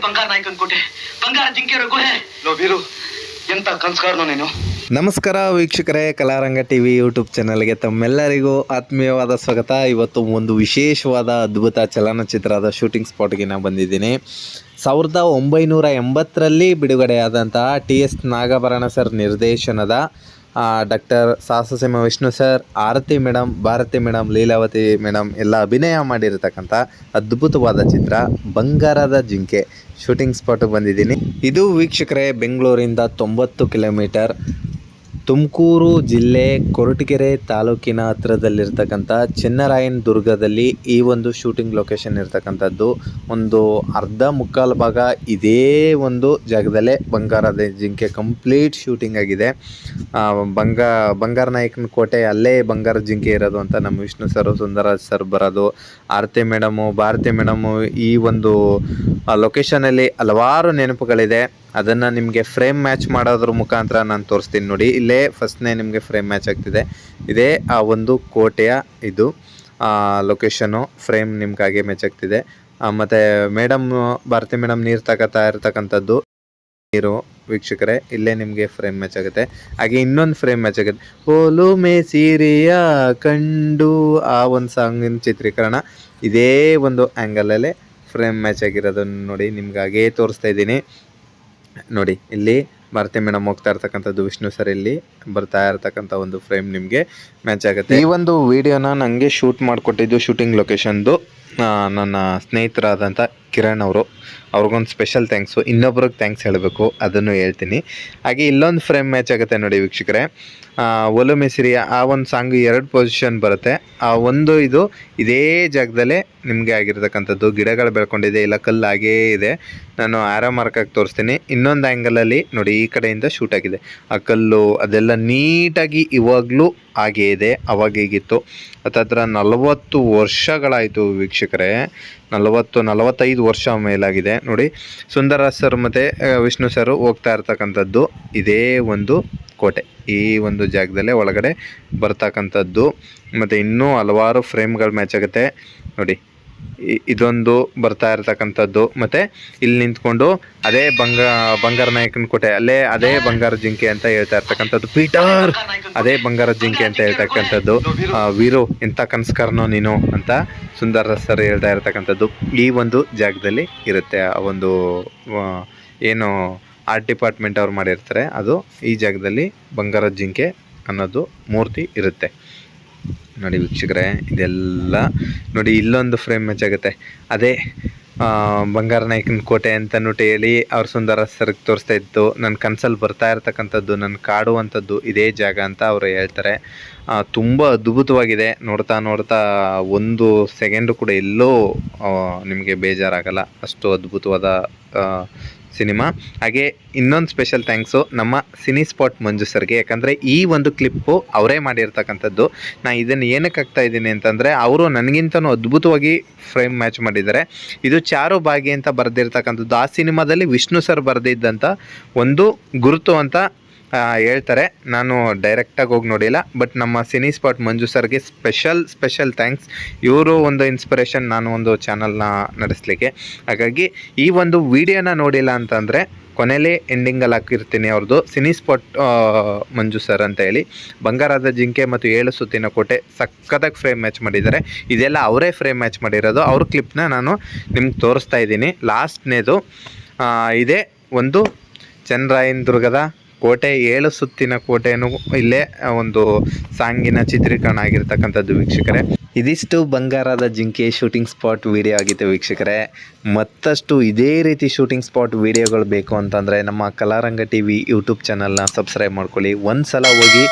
ಬಂಗಾರ ನಾಯಕನ್ ಕೋಟೆ. ಬಂಗಾರ ಜಿಂಕೆರೋ ಗುಹೆ. ಲೋ ವೀರು ಎಂತ ಕನ್ಸ್ಕಾರನೋ ನೀನು? ನಮಸ್ಕಾರ ವೀಕ್ಷಕರೇ, ಕಲಾರಂಗ ಟಿ ವಿ ಯೂಟ್ಯೂಬ್ ಚಾನಲ್ಗೆ ತಮ್ಮೆಲ್ಲರಿಗೂ ಆತ್ಮೀಯವಾದ ಸ್ವಾಗತ. ಇವತ್ತು ಒಂದು ವಿಶೇಷವಾದ ಅದ್ಭುತ ಚಲನಚಿತ್ರದ ಶೂಟಿಂಗ್ ಸ್ಪಾಟ್ಗೆ ನಾನು ಬಂದಿದ್ದೀನಿ. ಸಾವಿರದ ಒಂಬೈನೂರ ಎಂಬತ್ತರಲ್ಲಿ ಬಿಡುಗಡೆಯಾದಂತಹ ಟಿ ಎಸ್ ನಾಗಭರಣ ಸರ್ ನಿರ್ದೇಶನದ doctor ಸಾಹಸಸಿಂಹ Vishnu sir Aarati madam Bharathi madam Leelavathi madam ಎಲ್ಲ ಅಭಿನಯ ಮಾಡಿರತಕ್ಕಂಥ ಅದ್ಭುತವಾದ ಚಿತ್ರ, ಬಂಗಾರದ ಜಿಂಕೆ ಶೂಟಿಂಗ್ ಸ್ಪಾಟಿಗೆ ಬಂದಿದ್ದೀನಿ. ಇದು ವೀಕ್ಷಕರೇ, ಬೆಂಗಳೂರಿಂದ ತೊಂಬತ್ತು ಕಿಲೋಮೀಟರ್ ತುಮಕೂರು ಜಿಲ್ಲೆ ಕೊರಟಗೆರೆ ತಾಲೂಕಿನ ಹತ್ರದಲ್ಲಿರ್ತಕ್ಕಂಥ ಚೆನ್ನರಾಯನ್ ದುರ್ಗದಲ್ಲಿ ಈ ಒಂದು ಶೂಟಿಂಗ್ ಲೊಕೇಶನ್ ಇರ್ತಕ್ಕಂಥದ್ದು. ಒಂದು ಅರ್ಧ ಮುಕ್ಕಾಲು ಭಾಗ ಇದೇ ಒಂದು ಜಾಗದಲ್ಲೇ ಬಂಗಾರದ ಜಿಂಕೆ ಕಂಪ್ಲೀಟ್ ಶೂಟಿಂಗ್ ಆಗಿದೆ. ಬಂಗ, ಬಂಗಾರ ನಾಯಕನ ಕೋಟೆ ಅಲ್ಲೇ ಬಂಗಾರ ಜಿಂಕೆ ಇರೋದು ಅಂತ ನಮ್ಮ ವಿಷ್ಣು ಸರ್ ಸುಂದರಾಜ್ ಸರ್ ಬರೋದು. ಆರತಿ ಮೇಡಮು, ಭಾರತಿ ಮೇಡಮು ಈ ಒಂದು ಲೊಕೇಶನಲ್ಲಿ ಹಲವಾರು ನೆನಪುಗಳಿದೆ. ಅದನ್ನು ನಿಮಗೆ ಫ್ರೇಮ್ ಮ್ಯಾಚ್ ಮಾಡೋದ್ರ ಮುಖಾಂತರ ನಾನು ತೋರಿಸ್ತೀನಿ ನೋಡಿ. ಇಲ್ಲೇ ಫಸ್ಟ್ನೇ ನಿಮಗೆ ಫ್ರೇಮ್ ಮ್ಯಾಚ್ ಆಗ್ತಿದೆ. ಇದೇ, ಆ ಒಂದು ಕೋಟೆಯ ಇದು ಲೊಕೇಶನು ಫ್ರೇಮ್ ನಿಮ್ಗೆ ಹಾಗೆ ಮ್ಯಾಚ್ ಆಗ್ತಿದೆ. ಮತ್ತು ಮೇಡಮ್ ಭಾರತಿ ಮೇಡಮ್ ನೀರು ತಗೋತಾ ಇರ್ತಕ್ಕಂಥದ್ದು ನೀರು, ವೀಕ್ಷಕರೇ, ಇಲ್ಲೇ ನಿಮಗೆ ಫ್ರೇಮ್ ಮ್ಯಾಚ್ ಆಗುತ್ತೆ. ಹಾಗೆ ಇನ್ನೊಂದು ಫ್ರೇಮ್ ಮ್ಯಾಚ್ ಆಗುತ್ತೆ. ಓಲುಮೆ ಸೀರಿಯ ಕಂಡು, ಆ ಒಂದು ಸಾಂಗಿನ ಚಿತ್ರೀಕರಣ. ಇದೇ ಒಂದು ಆ್ಯಂಗಲಲ್ಲೇ ಫ್ರೇಮ್ ಮ್ಯಾಚ್ ಆಗಿರೋದನ್ನು ನೋಡಿ ನಿಮ್ಗೆ ಹಾಗೇ ತೋರಿಸ್ತಾ ಇದ್ದೀನಿ. ನೋಡಿ, ಇಲ್ಲಿ ಭಾರತಿ ಮೇಡಮ್ ಹೋಗ್ತಾ ಇರ್ತಕ್ಕಂಥದ್ದು ವಿಷ್ಣು ಸರ್ ಇಲ್ಲಿ ಬರ್ತಾ ಇರತಕ್ಕಂಥ ಒಂದು ಫ್ರೇಮ್ ನಿಮಗೆ ಮ್ಯಾಚ್ ಆಗುತ್ತೆ. ಈ ಒಂದು ವಿಡಿಯೋನ ನನಗೆ ಶೂಟ್ ಮಾಡಿಕೊಟ್ಟಿದ್ದು ಶೂಟಿಂಗ್ ಲೊಕೇಶನ್ದು ನನ್ನ ಸ್ನೇಹಿತರಾದಂಥ ಕಿರಣ್ ಅವರು. ಅವ್ರಿಗೊಂದು ಸ್ಪೆಷಲ್ ಥ್ಯಾಂಕ್ಸು ಇನ್ನೊಬ್ರಿಗೆ ಥ್ಯಾಂಕ್ಸ್ ಹೇಳಬೇಕು ಅದನ್ನು ಹೇಳ್ತೀನಿ. ಹಾಗೆ ಇಲ್ಲೊಂದು ಫ್ರೇಮ್ ಮ್ಯಾಚ್ ಆಗುತ್ತೆ ನೋಡಿ ವೀಕ್ಷಕರೇ. ಆ, ಒಲು ಮೆಸಿರಿಯ ಆ ಒಂದು ಸಾಂಗ್ ಎರಡು ಪೊಸಿಷನ್ ಬರುತ್ತೆ. ಆ ಒಂದು ಇದು ಇದೇ ಜಾಗದಲ್ಲೇ ನಿಮಗೆ ಆಗಿರ್ತಕ್ಕಂಥದ್ದು. ಗಿಡಗಳು ಬೆಳ್ಕೊಂಡಿದೆ ಇಲ್ಲ ಕಲ್ಲು ಹಾಗೇ ಇದೆ. ನಾನು ಆರ ಮಾರ್ಕಾಗಿ ತೋರಿಸ್ತೀನಿ. ಇನ್ನೊಂದು ಆ್ಯಂಗಲಲ್ಲಿ ನೋಡಿ ಈ ಕಡೆಯಿಂದ ಶೂಟ್ ಆಗಿದೆ. ಆ ಕಲ್ಲು ಅದೆಲ್ಲ ನೀಟಾಗಿ ಇವಾಗಲೂ ಹಾಗೇ ಇದೆ ಅವಾಗ ಹೇಗಿತ್ತು? ಹತ್ತತ್ರ ನಲವತ್ತು ವರ್ಷಗಳಾಯಿತು ವೀಕ್ಷಕರೇ. ನಲವತ್ತು ನಲವತ್ತೈದು ವರ್ಷ ಮೇಲಾಗಿದೆ. ನೋಡಿ, ಸುಂದರ ಸರ್ ಮತ್ತು ವಿಷ್ಣು ಸರ್ ಹೋಗ್ತಾ ಇರ್ತಕ್ಕಂಥದ್ದು ಇದೇ ಒಂದು ಕೋಟೆ. ಈ ಒಂದು ಜಾಗದಲ್ಲೇ ಒಳಗಡೆ ಬರ್ತಕ್ಕಂಥದ್ದು. ಮತ್ತು ಇನ್ನೂ ಹಲವಾರು ಫ್ರೇಮ್ಗಳು ಮ್ಯಾಚ್ ಆಗುತ್ತೆ. ನೋಡಿ ಇದೊಂದು ಬರ್ತಾ ಇರತಕ್ಕಂಥದ್ದು. ಮತ್ತು ಇಲ್ಲಿ ನಿಂತ್ಕೊಂಡು ಅದೇ ಬಂಗ, ಬಂಗಾರ ನಾಯಕನ ಕೋಟೆ, ಅಲ್ಲೇ ಅದೇ ಬಂಗಾರ ಜಿಂಕೆ ಅಂತ ಹೇಳ್ತಾ ಇರ್ತಕ್ಕಂಥದ್ದು. ಪೀಟರ್, ಅದೇ ಬಂಗಾರ ಜಿಂಕೆ ಅಂತ ಹೇಳ್ತಕ್ಕಂಥದ್ದು ವೀರು ಎಂಥ ಕನಸ್ಕರನೋ ನೀನು ಅಂತ ಸುಂದರ ಸರ್ ಹೇಳ್ತಾ ಇರತಕ್ಕಂಥದ್ದು. ಈ ಒಂದು ಜಾಗದಲ್ಲಿ ಇರುತ್ತೆ ಆ ಒಂದು ಏನು ಆರ್ಟ್ ಡಿಪಾರ್ಟ್ಮೆಂಟ್ ಅವ್ರು ಮಾಡಿರ್ತಾರೆ. ಅದು ಈ ಜಾಗದಲ್ಲಿ ಬಂಗಾರ ಜಿಂಕೆ ಅನ್ನೋದು ಮೂರ್ತಿ ಇರುತ್ತೆ. ನೋಡಿ ವೀಕ್ಷಕರೇ, ಇದೆಲ್ಲ ನೋಡಿ ಇಲ್ಲೊಂದು ಫ್ರೇಮ್ ಮ್ಯಾಚ್ ಆಗುತ್ತೆ. ಅದೇ ಬಂಗಾರ ನಾಯಕನ ಕೋಟೆ ಅಂತನ್ಬಿಟ್ಟು ಹೇಳಿ ಅವ್ರ ಸುಂದರ ಸರಿ ತೋರಿಸ್ತಾ ಇತ್ತು ನನ್ನ ಕನಸಲ್ಲಿ ಬರ್ತಾ ಇರ್ತಕ್ಕಂಥದ್ದು, ನನ್ನ ಕಾಡುವಂಥದ್ದು ಇದೇ ಜಾಗ ಅಂತ ಅವರು ಹೇಳ್ತಾರೆ. ತುಂಬ ಅದ್ಭುತವಾಗಿದೆ. ನೋಡ್ತಾ ನೋಡ್ತಾ ಒಂದು ಸೆಕೆಂಡು ಕೂಡ ಎಲ್ಲೋ ನಿಮಗೆ ಬೇಜಾರಾಗಲ್ಲ. ಅಷ್ಟು ಅದ್ಭುತವಾದ ಸಿನಿಮಾ. ಹಾಗೆ ಇನ್ನೊಂದು ಸ್ಪೆಷಲ್ ಥ್ಯಾಂಕ್ಸು ನಮ್ಮ ಸಿನಿ ಸ್ಪಾಟ್ ಮಂಜು ಸರ್ಗೆ. ಯಾಕಂದರೆ ಈ ಒಂದು ಕ್ಲಿಪ್ಪು ಅವರೇ ಮಾಡಿರ್ತಕ್ಕಂಥದ್ದು. ನಾ ಇದನ್ನು ಏನಕ್ಕೆ ಹಾಕ್ತಾ ಇದ್ದೀನಿ ಅಂತಂದರೆ, ಅವರು ನನಗಿಂತನೂ ಅದ್ಭುತವಾಗಿ ಫ್ರೇಮ್ ಮ್ಯಾಚ್ ಮಾಡಿದ್ದಾರೆ. ಇದು ಚಾರು ಬಾಗಿ ಅಂತ ಬರೆದಿರ್ತಕ್ಕಂಥದ್ದು. ಆ ಸಿನಿಮಾದಲ್ಲಿ ವಿಷ್ಣು ಸರ್ ಬರೆದಿದ್ದಂಥ ಒಂದು ಗುರುತು ಅಂತ ಹೇಳ್ತಾರೆ. ನಾನು ಡೈರೆಕ್ಟಾಗಿ ಹೋಗಿ ನೋಡಿಲ್ಲ ಬಟ್ ನಮ್ಮ ಸಿನಿ ಸ್ಪಾಟ್ ಮಂಜು ಸರ್ಗೆ ಸ್ಪೆಷಲ್ ಸ್ಪೆಷಲ್ ಥ್ಯಾಂಕ್ಸ್ ಇವರು ಒಂದು ಇನ್ಸ್ಪಿರೇಷನ್ ನಾನು ಒಂದು ಚಾನಲ್ನ ನಡೆಸಲಿಕ್ಕೆ. ಹಾಗಾಗಿ ಈ ಒಂದು ವಿಡಿಯೋನ ನೋಡಿಲ್ಲ ಅಂತಂದರೆ ಕೊನೆಯಲ್ಲಿ ಎಂಡಿಂಗಲ್ಲಿ ಹಾಕಿರ್ತೀನಿ ಅವ್ರದ್ದು ಸಿನಿ ಸ್ಪಾಟ್ ಮಂಜು ಸರ್ ಅಂತ ಹೇಳಿ. ಬಂಗಾರದ ಜಿಂಕೆ ಮತ್ತು ಏಳು ಸುತ್ತಿನ ಕೋಟೆ ಸಕ್ಕತ್ತಾಗಿ ಫ್ರೇಮ್ ಮ್ಯಾಚ್ ಮಾಡಿದ್ದಾರೆ. ಇದೆಲ್ಲ ಅವರೇ ಫ್ರೇಮ್ ಮ್ಯಾಚ್ ಮಾಡಿರೋದು. ಅವ್ರ ಕ್ಲಿಪ್ನ ನಾನು ನಿಮ್ಗೆ ತೋರಿಸ್ತಾ ಇದ್ದೀನಿ. ಲಾಸ್ಟ್ನೇದು ಇದೇ ಒಂದು ಚಂದ್ರಾಯನ್ ದುರ್ಗದ ಕೋಟೆ ಏಳು ಸುತ್ತಿನ ಕೋಟೆಯನ್ನು ಇಲ್ಲೇ ಒಂದು ಸಾಂಗಿನ ಚಿತ್ರೀಕರಣ ಆಗಿರ್ತಕ್ಕಂಥದ್ದು ವೀಕ್ಷಕರೇ. ಇದಿಷ್ಟು ಬಂಗಾರದ ಜಿಂಕೆ ಶೂಟಿಂಗ್ ಸ್ಪಾಟ್ ವಿಡಿಯೋ ಆಗಿತ್ತು ವೀಕ್ಷಕರೇ. ಮತ್ತಷ್ಟು ಇದೇ ರೀತಿ ಶೂಟಿಂಗ್ ಸ್ಪಾಟ್ ವಿಡಿಯೋಗಳು ಬೇಕು ಅಂತಂದರೆ ನಮ್ಮ ಕಲಾರಂಗ ಟಿ ವಿ ಯೂಟ್ಯೂಬ್ ಚಾನಲ್ನ ಸಬ್ಸ್ಕ್ರೈಬ್ ಮಾಡ್ಕೊಳ್ಳಿ. ಒಂದು ಸಲ ಹೋಗಿ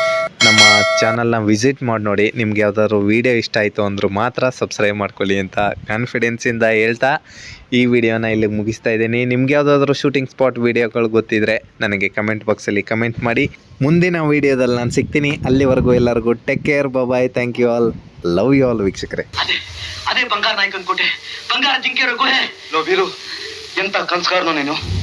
ನಮ್ಮ ಚಾನಲ್ನ ವಿಸಿಟ್ ಮಾಡಿ ನೋಡಿ. ನಿಮ್ಗೆ ಯಾವುದಾದ್ರು ವೀಡಿಯೋ ಇಷ್ಟ ಆಯಿತು ಅಂದರೂ ಮಾತ್ರ ಸಬ್ಸ್ಕ್ರೈಬ್ ಮಾಡ್ಕೊಳ್ಳಿ ಅಂತ ಕಾನ್ಫಿಡೆನ್ಸಿಂದ ಹೇಳ್ತಾ ಈ ವಿಡಿಯೋನ ಇಲ್ಲಿ ಮುಗಿಸ್ತಾ ಇದ್ದೀನಿ. ನಿಮ್ಗೆ ಯಾವುದಾದ್ರೂ ಶೂಟಿಂಗ್ ಸ್ಪಾಟ್ ವಿಡಿಯೋಗಳು ಗೊತ್ತಿದ್ರೆ ನನಗೆ ಕಮೆಂಟ್ ಬಾಕ್ಸಲ್ಲಿ ಕಮೆಂಟ್ ಮಾಡಿ. ಮುಂದಿನ ವಿಡಿಯೋದಲ್ಲಿ ನಾನು ಸಿಗ್ತೀನಿ. ಅಲ್ಲಿವರೆಗೂ ಎಲ್ಲರಿಗೂ take care bye thank you all love you all ವೀಕ್ಷಕರೇ. ಅದೇ ಅದೇ ಬಂಗಾರ ನಾಯ್ಕ ಕೋಟೆ. ಬಂಗಾರ ಜಿಂಕೆರೋ ಗುಹೆ ಲೋ ಎಂತ ಕನ್ಸ್ಕಾರನೋ ನೀನು?